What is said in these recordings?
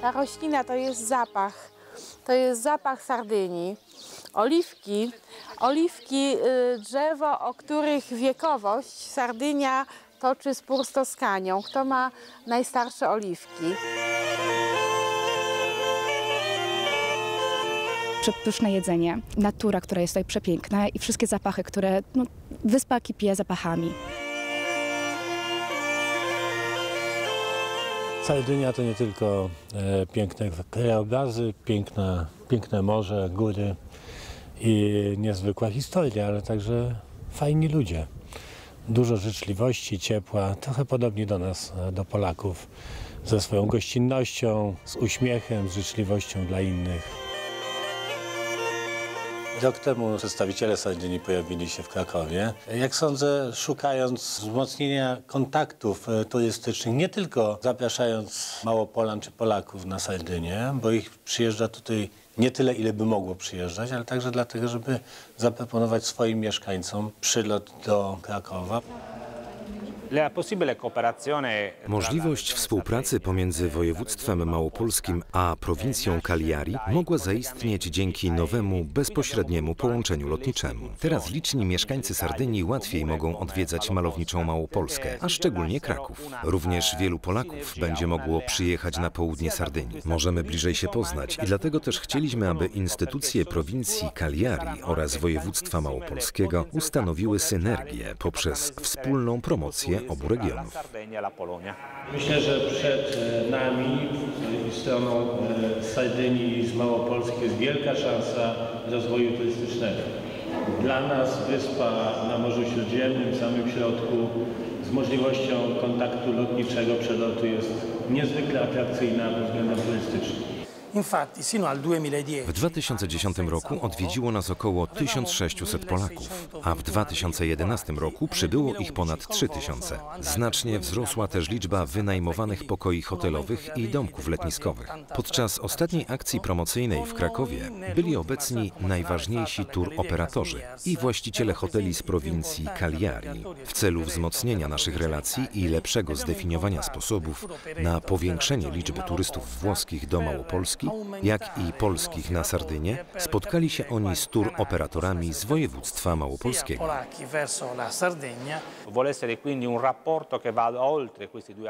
Ta roślina to jest zapach. To jest zapach Sardynii. Oliwki, oliwki, y, drzewo, o których wiekowość Sardynia toczy spór z Toskanią. Kto ma najstarsze oliwki? Przepyszne jedzenie, natura, która jest tutaj przepiękna i wszystkie zapachy, które no, wyspa kipie zapachami. Sardynia to nie tylko e, piękne krajobrazy, piękne, piękne morze, góry i niezwykła historia, ale także fajni ludzie. Dużo życzliwości, ciepła, trochę podobnie do nas, e, do Polaków, ze swoją gościnnością, z uśmiechem, z życzliwością dla innych. Rok temu przedstawiciele Sardynii pojawili się w Krakowie. Jak sądzę, szukając wzmocnienia kontaktów e, turystycznych, nie tylko zapraszając Małopolan czy Polaków na Sardynię, bo ich przyjeżdża tutaj nie tyle, ile by mogło przyjeżdżać, ale także dlatego, żeby zaproponować swoim mieszkańcom przylot do Krakowa. Możliwość współpracy pomiędzy województwem małopolskim a prowincją Cagliari mogła zaistnieć dzięki nowemu, bezpośredniemu połączeniu lotniczemu. Teraz liczni mieszkańcy Sardynii łatwiej mogą odwiedzać malowniczą Małopolskę, a szczególnie Kraków. Również wielu Polaków będzie mogło przyjechać na południe Sardynii. Możemy bliżej się poznać i dlatego też chcieliśmy, aby instytucje prowincji Cagliari oraz województwa małopolskiego ustanowiły synergię poprzez wspólną promocję obu regionów. Myślę, że przed e, nami i stroną e, Sardynii z Małopolski jest wielka szansa rozwoju turystycznego. Dla nas wyspa na Morzu Śródziemnym, w samym środku, z możliwością kontaktu lotniczego przelotu jest niezwykle atrakcyjna pod względem turystycznym. W 2010 roku odwiedziło nas około 1600 Polaków, a w 2011 roku przybyło ich ponad 3000. Znacznie wzrosła też liczba wynajmowanych pokoi hotelowych i domków letniskowych. Podczas ostatniej akcji promocyjnej w Krakowie byli obecni najważniejsi tour operatorzy i właściciele hoteli z prowincji Cagliari w celu wzmocnienia naszych relacji i lepszego zdefiniowania sposobów na powiększenie liczby turystów włoskich do Małopolski jak i polskich na Sardynię, spotkali się oni z tur operatorami z województwa małopolskiego.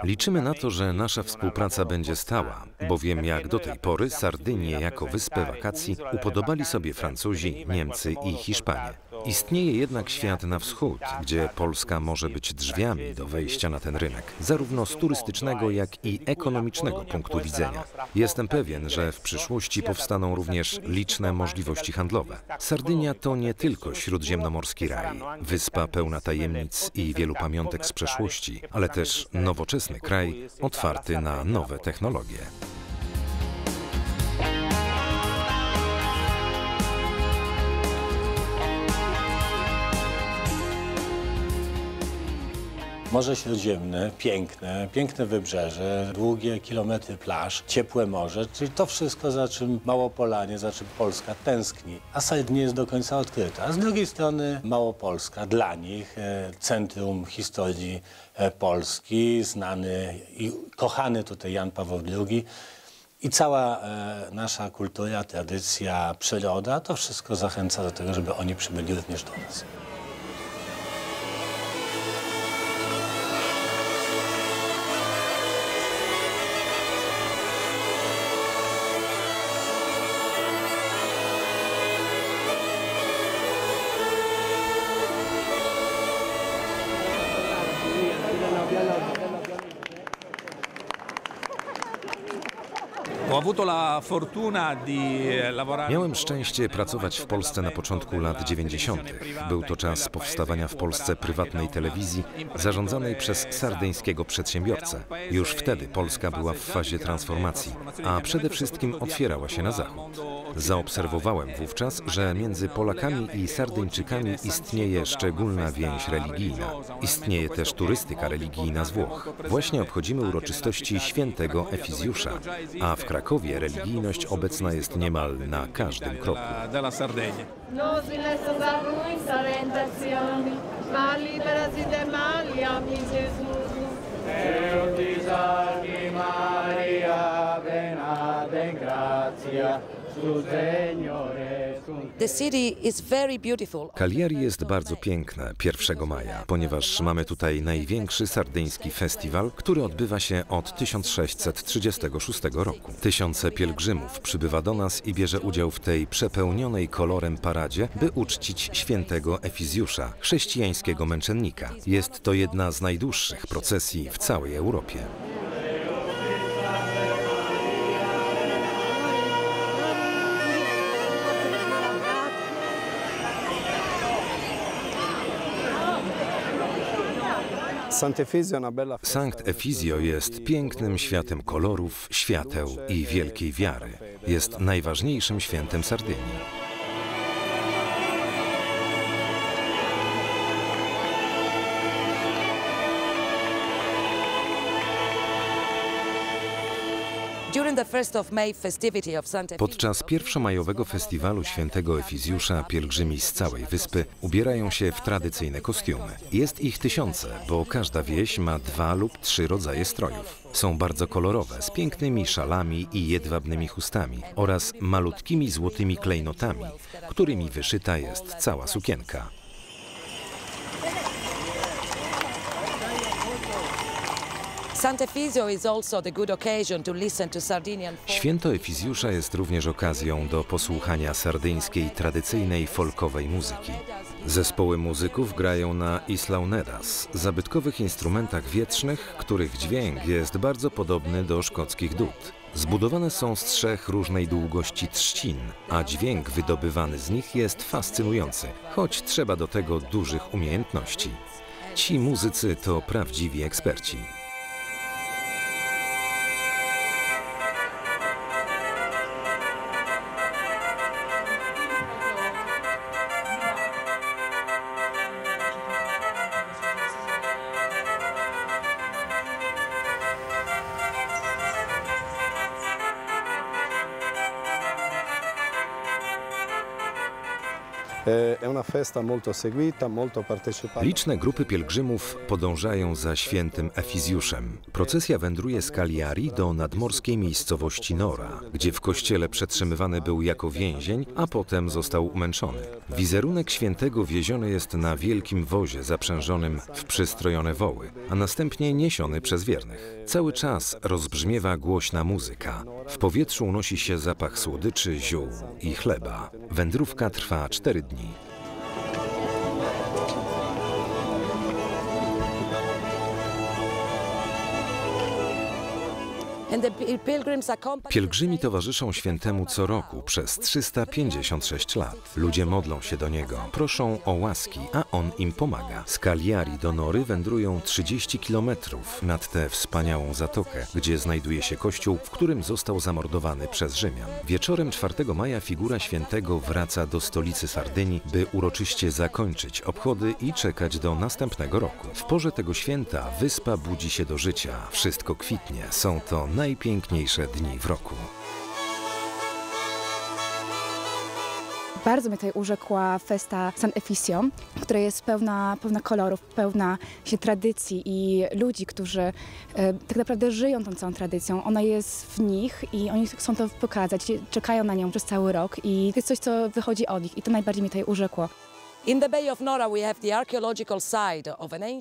Liczymy na to, że nasza współpraca będzie stała, bowiem jak do tej pory Sardynię jako wyspę wakacji upodobali sobie Francuzi, Niemcy i Hiszpanie. Istnieje jednak świat na wschód, gdzie Polska może być drzwiami do wejścia na ten rynek, zarówno z turystycznego, jak i ekonomicznego punktu widzenia. Jestem pewien, że w przyszłości powstaną również liczne możliwości handlowe. Sardynia to nie tylko śródziemnomorski raj, wyspa pełna tajemnic i wielu pamiątek z przeszłości, ale też nowoczesny kraj otwarty na nowe technologie. Morze Śródziemne, piękne, piękne wybrzeże, długie kilometry plaż, ciepłe morze, czyli to wszystko, za czym Małopolanie, za czym Polska tęskni. A Sajd nie jest do końca odkryta. A z drugiej strony Małopolska dla nich, e, centrum historii e, Polski, znany i kochany tutaj Jan Paweł II. I cała e, nasza kultura, tradycja, przyroda, to wszystko zachęca do tego, żeby oni przybyli również do nas. Miałem szczęście pracować w Polsce na początku lat 90. Był to czas powstawania w Polsce prywatnej telewizji zarządzanej przez sardyńskiego przedsiębiorcę. Już wtedy Polska była w fazie transformacji, a przede wszystkim otwierała się na zachód. Zaobserwowałem wówczas, że między Polakami i Sardyńczykami istnieje szczególna więź religijna. Istnieje też turystyka religijna z Włoch. Właśnie obchodzimy uroczystości świętego Efizjusza, a w Krakowie religijność obecna jest niemal na każdym kroku. Salvi Maria. Cagliari jest bardzo piękne 1 maja, ponieważ mamy tutaj największy sardyński festiwal, który odbywa się od 1636 roku. Tysiące pielgrzymów przybywa do nas i bierze udział w tej przepełnionej kolorem paradzie, by uczcić świętego Efizjusza, chrześcijańskiego męczennika. Jest to jedna z najdłuższych procesji w całej Europie. Sankt Efizio jest pięknym światem kolorów, świateł i wielkiej wiary. Jest najważniejszym świętem Sardynii. Podczas pierwszomajowego festiwalu świętego Efizjusza pielgrzymi z całej wyspy ubierają się w tradycyjne kostiumy. Jest ich tysiące, bo każda wieś ma dwa lub trzy rodzaje strojów. Są bardzo kolorowe, z pięknymi szalami i jedwabnymi chustami oraz malutkimi złotymi klejnotami, którymi wyszyta jest cała sukienka. Święto Efizjusza jest również okazją do posłuchania sardyńskiej tradycyjnej folkowej muzyki. Zespoły muzyków grają na islaunedas, zabytkowych instrumentach wietrznych, których dźwięk jest bardzo podobny do szkockich dud. Zbudowane są z trzech różnej długości trzcin, a dźwięk wydobywany z nich jest fascynujący, choć trzeba do tego dużych umiejętności. Ci muzycy to prawdziwi eksperci. Liczne grupy pielgrzymów podążają za świętym Efizjuszem. Procesja wędruje z Cagliari do nadmorskiej miejscowości Nora, gdzie w kościele przetrzymywany był jako więzień, a potem został umęczony. Wizerunek świętego wieziony jest na wielkim wozie zaprzężonym w przystrojone woły, a następnie niesiony przez wiernych. Cały czas rozbrzmiewa głośna muzyka. W powietrzu unosi się zapach słodyczy, ziół i chleba. Wędrówka trwa cztery dni. Pielgrzymi towarzyszą świętemu co roku przez 356 lat. Ludzie modlą się do niego, proszą o łaski, a on im pomaga. Z Cagliari do Nory wędrują 30 kilometrów nad tę wspaniałą zatokę, gdzie znajduje się kościół, w którym został zamordowany przez Rzymian. Wieczorem 4 maja figura świętego wraca do stolicy Sardynii, by uroczyście zakończyć obchody i czekać do następnego roku. W porze tego święta wyspa budzi się do życia, wszystko kwitnie. Są to najpiękniejsze dni w roku. Bardzo mnie tutaj urzekła festa San Efisio, która jest pełna, pełna kolorów, pełna się tradycji i ludzi, którzy e, tak naprawdę żyją tą całą tradycją. Ona jest w nich i oni chcą to pokazać, czekają na nią przez cały rok i to jest coś, co wychodzi od nich i to najbardziej mnie tutaj urzekło.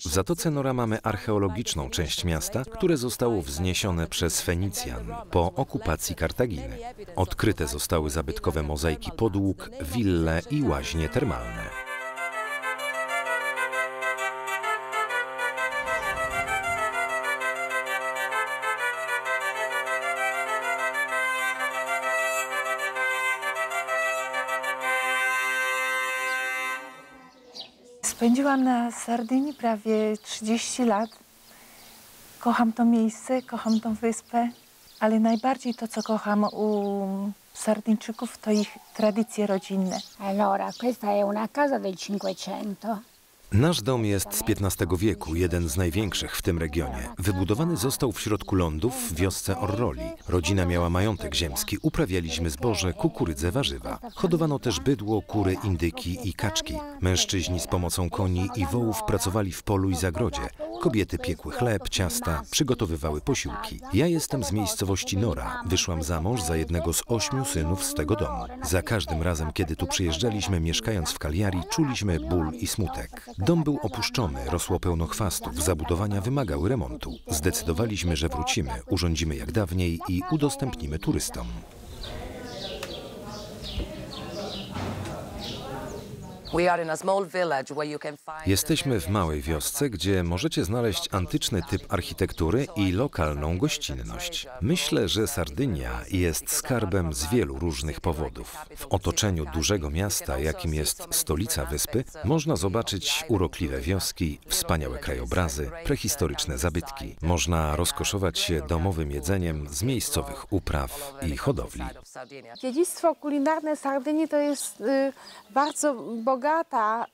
W Zatoce Nora mamy archeologiczną część miasta, które zostało wzniesione przez Fenicjan po okupacji Kartaginy. Odkryte zostały zabytkowe mozaiki podłóg, wille i łaźnie termalne. Spędziłam na Sardynii prawie 30 lat. Kocham to miejsce, kocham tą wyspę, ale najbardziej to, co kocham u Sardyńczyków, to ich tradycje rodzinne. Allora, questa è una casa del Cinquecento. Nasz dom jest z XV wieku, jeden z największych w tym regionie. Wybudowany został w środku lądów w wiosce Orroli. Rodzina miała majątek ziemski, uprawialiśmy zboże, kukurydzę, warzywa. Hodowano też bydło, kury, indyki i kaczki. Mężczyźni z pomocą koni i wołów pracowali w polu i zagrodzie. Kobiety piekły chleb, ciasta, przygotowywały posiłki. Ja jestem z miejscowości Nora. Wyszłam za mąż za jednego z ośmiu synów z tego domu. Za każdym razem, kiedy tu przyjeżdżaliśmy, mieszkając w Kaliari, czuliśmy ból i smutek. Dom był opuszczony, rosło pełno chwastów, zabudowania wymagały remontu. Zdecydowaliśmy, że wrócimy, urządzimy jak dawniej i udostępnimy turystom. Jesteśmy w małej wiosce, gdzie możecie znaleźć antyczny typ architektury i lokalną gościnność. Myślę, że Sardynia jest skarbem z wielu różnych powodów. W otoczeniu dużego miasta, jakim jest stolica wyspy, można zobaczyć urokliwe wioski, wspaniałe krajobrazy, prehistoryczne zabytki. Można rozkoszować się domowym jedzeniem z miejscowych upraw i hodowli. Dziedzictwo kulinarne Sardynii to jest y, bardzo bogata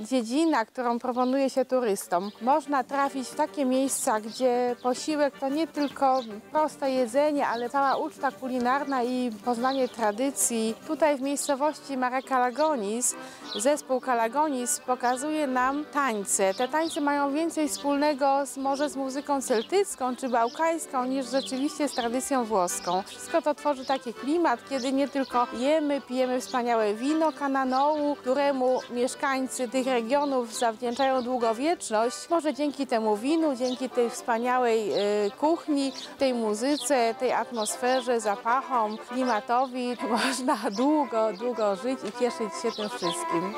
y, dziedzina, którą proponuje się turystom. Można trafić w takie miejsca, gdzie posiłek to nie tylko proste jedzenie, ale cała uczta kulinarna i poznanie tradycji. Tutaj w miejscowości Mare Kalagonis zespół Kalagonis pokazuje nam tańce. Te tańce mają więcej wspólnego z, może z muzyką celtycką czy bałkańską niż rzeczywiście z tradycją włoską. Wszystko to tworzy taki klimat, kiedy nie tylko jemy, pijemy wspaniałe wino kananołu, któremu mieszkańcy tych regionów zawdzięczają długowieczność. Może dzięki temu winu, dzięki tej wspaniałej y, kuchni, tej muzyce, tej atmosferze, zapachom, klimatowi można długo, długo żyć i cieszyć się tym wszystkim.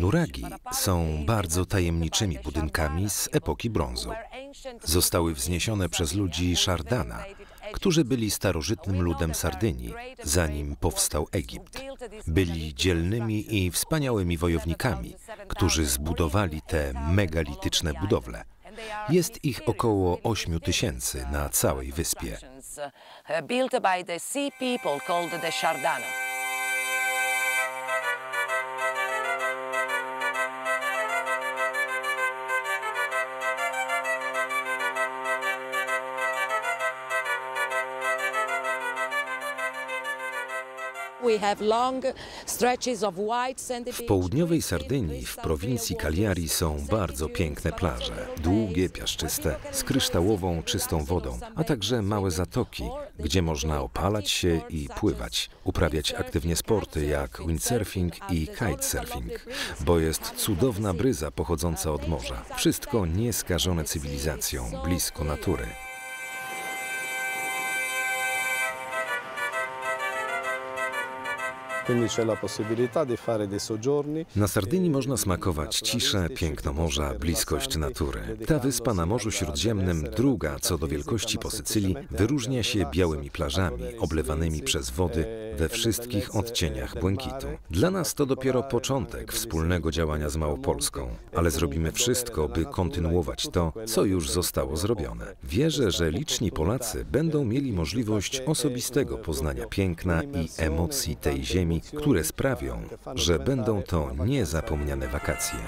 Nuragi są bardzo tajemniczymi budynkami z epoki brązu. Zostały wzniesione przez ludzi Szardana, którzy byli starożytnym ludem Sardynii, zanim powstał Egipt. Byli dzielnymi i wspaniałymi wojownikami, którzy zbudowali te megalityczne budowle. Jest ich około 8 tysięcy na całej wyspie. Built by the sea people called the Shardana. W południowej Sardynii, w prowincji Cagliari są bardzo piękne plaże, długie, piaszczyste, z kryształową, czystą wodą, a także małe zatoki, gdzie można opalać się i pływać, uprawiać aktywnie sporty jak windsurfing i kitesurfing, bo jest cudowna bryza pochodząca od morza. Wszystko nieskażone cywilizacją, blisko natury. Na Sardynii można smakować ciszę, piękno morza, bliskość natury. Ta wyspa na Morzu Śródziemnym, druga co do wielkości po Sycylii, wyróżnia się białymi plażami, oblewanymi przez wody we wszystkich odcieniach błękitu. Dla nas to dopiero początek wspólnego działania z Małopolską, ale zrobimy wszystko, by kontynuować to, co już zostało zrobione. Wierzę, że liczni Polacy będą mieli możliwość osobistego poznania piękna i emocji tej ziemi, które sprawią, że będą to niezapomniane wakacje.